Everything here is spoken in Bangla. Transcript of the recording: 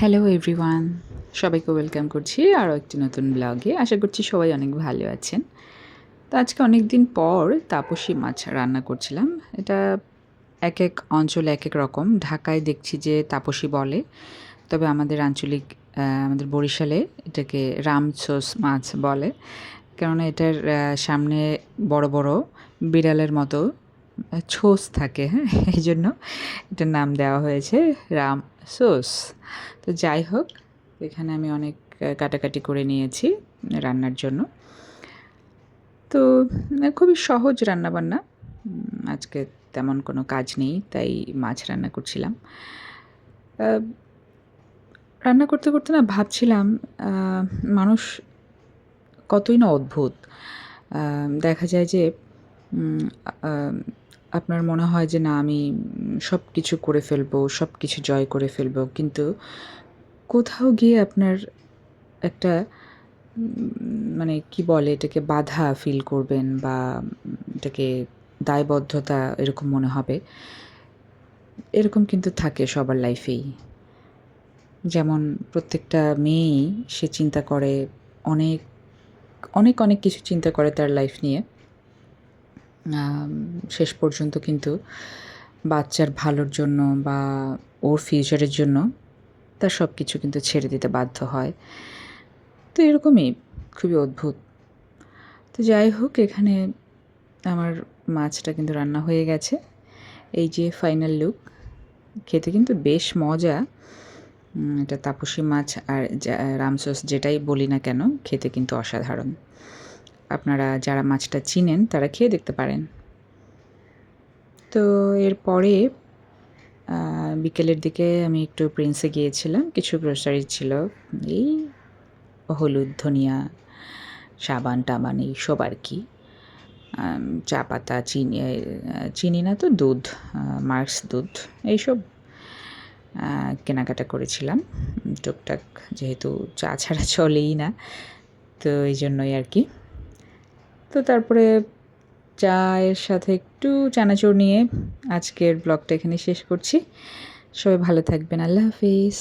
হ্যালো এভরিওয়ান সবাইকে ওয়েলকাম করছি আরও একটি নতুন ব্লগে আশা করছি সবাই অনেক ভালো আছেন। তো আজকে অনেক দিন পর তাপসী মাছ রান্না করছিলাম। এটা এক এক অঞ্চলে এক এক রকম। ঢাকায় দেখছি যে তাপসী বলে। তবে আমাদের আঞ্চলিক আমাদের বরিশালে এটাকে রামছোস মাছ বলে। কেননা এটার সামনে বড় বড় বিড়ালের মতো ছোস থাকে হ্যাঁ? এই জন্য এটার নাম দেওয়া হয়েছে রাম সোস তো যাই হোক, এখানে আমি অনেক কাটাকাটি করে নিয়েছি রান্নার জন্য। তো খুবই সহজ রান্নাবান্না। আজকে তেমন কোনো কাজ নেই, তাই মাছ রান্না করছিলাম। রান্না করতে করতে না ভাবছিলাম মানুষ কতই না অদ্ভুত। দেখা যায় যে আপনার মনে হয় যে, না, আমি সব কিছু করে ফেলব সব কিছু জয় করে ফেলব। কিন্তু কোথাও গিয়ে আপনার একটা মানে কি বলে, এটাকে বাধা ফিল করবেন বা এটাকে দায়বদ্ধতা এরকম মনে হবে, এরকম কিন্তু থাকে সবার লাইফেই যেমন প্রত্যেকটা মেয়েই সে চিন্তা করে অনেক অনেক অনেক কিছু চিন্তা করে তার লাইফ নিয়ে। শেষ পর্যন্ত কিন্তু বাচ্চার ভালোর জন্য বা ওর ফিউচারের জন্য তার সব কিছু কিন্তু ছেড়ে দিতে বাধ্য হয়। তো এরকমই, খুবই অদ্ভুত। তো যাই হোক, এখানে আমার মাছটা কিন্তু রান্না হয়ে গেছে। এই যে ফাইনাল লুক খেতে কিন্তু বেশ মজা। এটা তাপসী মাছ আর রামসস যেটাই বলি না কেন, খেতে কিন্তু অসাধারণ। আপনারা যারা মাছটা চিনেন, তারা খেয়ে দেখতে পারেন। তো এরপরে বিকেলের দিকে আমি একটু প্রিন্সে গিয়েছিলাম। কিছু গ্রোসারি ছিল, এই হলুদ, ধনিয়া, সাবান, টাবান এইসব আর কি। চা পাতা, চিনি চিনি না তো, দুধ মার্কস দুধ এইসব কেনাকাটা করেছিলাম। টুকটাক, যেহেতু চা ছাড়া চলেই না, তো এই জন্যই আর কি। তো তারপরে চায়ের সাথে একটু চানাচুর নিয়ে আজকের ব্লগটা এখানে শেষ করছি। সবাই ভালো থাকবেন। আল্লাহ হাফিজ।